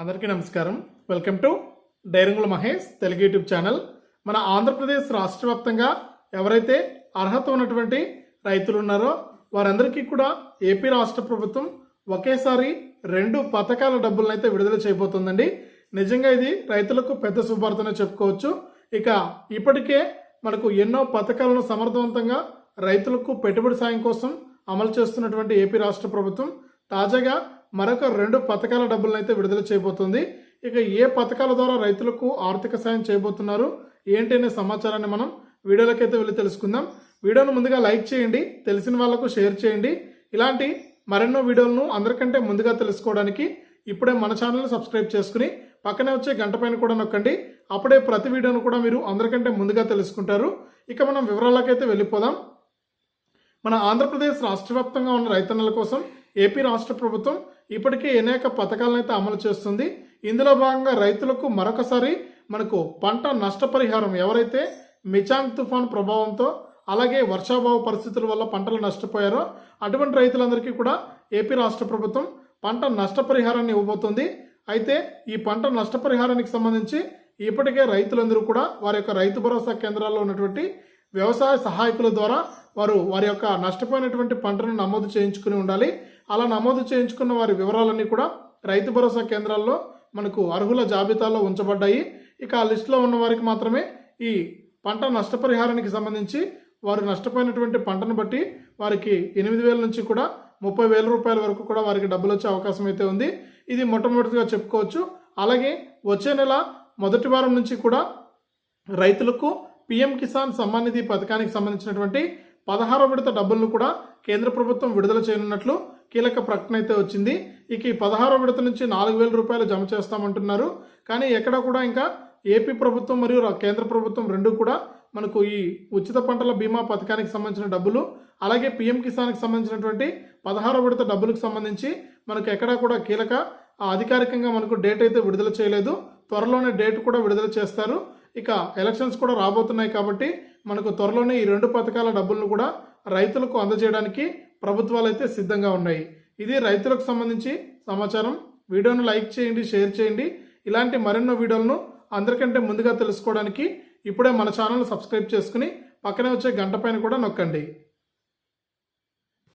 అందరికీ నమస్కారం. Welcome to డైరంగుల మహేష్ తెలుగు యూట్యూబ్ ఛానల్. మన ఆంధ్రప్రదేశ్ రాష్ట్ర వ్యాప్తంగా ఎవరైతే అర్హత ఉన్నటువంటి రైతులు ఉన్నారో వారందరికీ కూడా ఏపీ రాష్ట్ర ప్రభుత్వం ఒకేసారి రెండు పథకాల డబ్బులను అయితే విడుదల చేయబోతుందండి. నిజంగా ఇది రైతులకు పెద్ద శుభార్తనే చెప్పుకోవచ్చు. ఇక ఇప్పటికే మనకు ఎన్నో పథకాలను సమర్థవంతంగా రైతులకు పెట్టుబడి సాయం కోసం అమలు చేస్తున్నటువంటి ఏపీ రాష్ట్ర ప్రభుత్వం తాజాగా మరొక రెండు పథకాల డబ్బులను అయితే విడుదల చేయబోతుంది. ఇక ఏ పథకాల ద్వారా రైతులకు ఆర్థిక సాయం చేయబోతున్నారు? ఏంటి అనే సమాచారాన్ని మనం వీడియోలకైతే వెళ్ళి తెలుసుకుందాం. వీడియోను ముందుగా లైక్ చేయండి తెలిసిన వాళ్ళకు షేర్ చేయండి. ఇలాంటి మరెన్నో వీడియోలను అందరికంటే ముందుగా తెలుసుకోవడానికి ఇప్పుడే మన ఛానల్ని సబ్స్క్రైబ్ చేసుకుని పక్కనే వచ్చే గంట పైన కూడా నొక్కండి. అప్పుడే ప్రతి వీడియోను కూడా మీరు అందరికంటే ముందుగా తెలుసుకుంటారు. ఇక మనం వివరాలకైతే వెళ్ళిపోదాం. మన ఆంధ్రప్రదేశ్ రాష్ట్ర వ్యాప్తంగా ఉన్న రైతన్నల కోసం ఏపీ రాష్ట్ర ప్రభుత్వం ఇప్పటికే అనేక పథకాలను అయితే అమలు చేస్తుంది. ఇందులో భాగంగా రైతులకు మరొకసారి మనకు పంట నష్టపరిహారం ఎవరైతే మిచాంగ్ తుఫాన్ ప్రభావంతో అలాగే వర్షాభావ పరిస్థితుల వల్ల పంటలు నష్టపోయారో అటువంటి రైతులందరికీ కూడా ఏపీ రాష్ట్ర ప్రభుత్వం పంట నష్టపరిహారాన్ని ఇవ్వబోతుంది. అయితే ఈ పంట నష్టపరిహారానికి సంబంధించి ఇప్పటికే రైతులందరూ కూడా వారి యొక్క రైతు భరోసా కేంద్రాల్లో ఉన్నటువంటి వ్యవసాయ సహాయకుల ద్వారా వారు వారి యొక్క నష్టపోయినటువంటి పంటను నమోదు చేయించుకుని ఉండాలి. అలా నమోదు చేయించుకున్న వారి వివరాలన్నీ కూడా రైతు భరోసా కేంద్రాల్లో మనకు అర్హుల జాబితాలో ఉంచబడ్డాయి. ఇక ఆ లిస్టులో ఉన్న వారికి మాత్రమే ఈ పంట నష్టపరిహారానికి సంబంధించి వారు నష్టపోయినటువంటి పంటను బట్టి వారికి ఎనిమిది వేల నుంచి కూడా ముప్పై వేల రూపాయల వరకు కూడా వారికి డబ్బులు వచ్చే అవకాశం అయితే ఉంది. ఇది మొట్టమొదటిగా చెప్పుకోవచ్చు. అలాగే వచ్చే నెల మొదటి వారం నుంచి కూడా రైతులకు పిఎం కిసాన్ సమ్మాన్ నిధి పథకానికి సంబంధించినటువంటి పదహారో విడత డబ్బులను కూడా కేంద్ర ప్రభుత్వం విడుదల చేయనున్నట్లు కీలక ప్రకటన అయితే వచ్చింది. ఇక ఈ పదహారో విడత నుంచి నాలుగు వేల రూపాయలు జమ చేస్తామంటున్నారు. కానీ ఎక్కడ కూడా ఇంకా ఏపీ ప్రభుత్వం మరియు కేంద్ర ప్రభుత్వం రెండు కూడా మనకు ఈ ఉచిత పంటల బీమా పథకానికి సంబంధించిన డబ్బులు అలాగే పిఎం కిసాన్కి సంబంధించినటువంటి పదహారో విడత డబ్బులకు సంబంధించి మనకు ఎక్కడా కూడా కీలక అధికారికంగా మనకు డేట్ అయితే విడుదల చేయలేదు. త్వరలోనే డేట్ కూడా విడుదల చేస్తారు. ఇక ఎలక్షన్స్ కూడా రాబోతున్నాయి కాబట్టి మనకు త్వరలోనే ఈ రెండు పథకాల డబ్బులను కూడా రైతులకు అందజేయడానికి ప్రభుత్వాలు అయితే సిద్ధంగా ఉన్నాయి. ఇది రైతులకు సంబంధించి సమాచారం. వీడియోను లైక్ చేయండి షేర్ చేయండి. ఇలాంటి మరెన్నో వీడియోలను అందరికంటే ముందుగా తెలుసుకోవడానికి ఇప్పుడే మన ఛానల్ సబ్స్క్రైబ్ చేసుకుని పక్కనే వచ్చే గంట పైన కూడా నొక్కండి.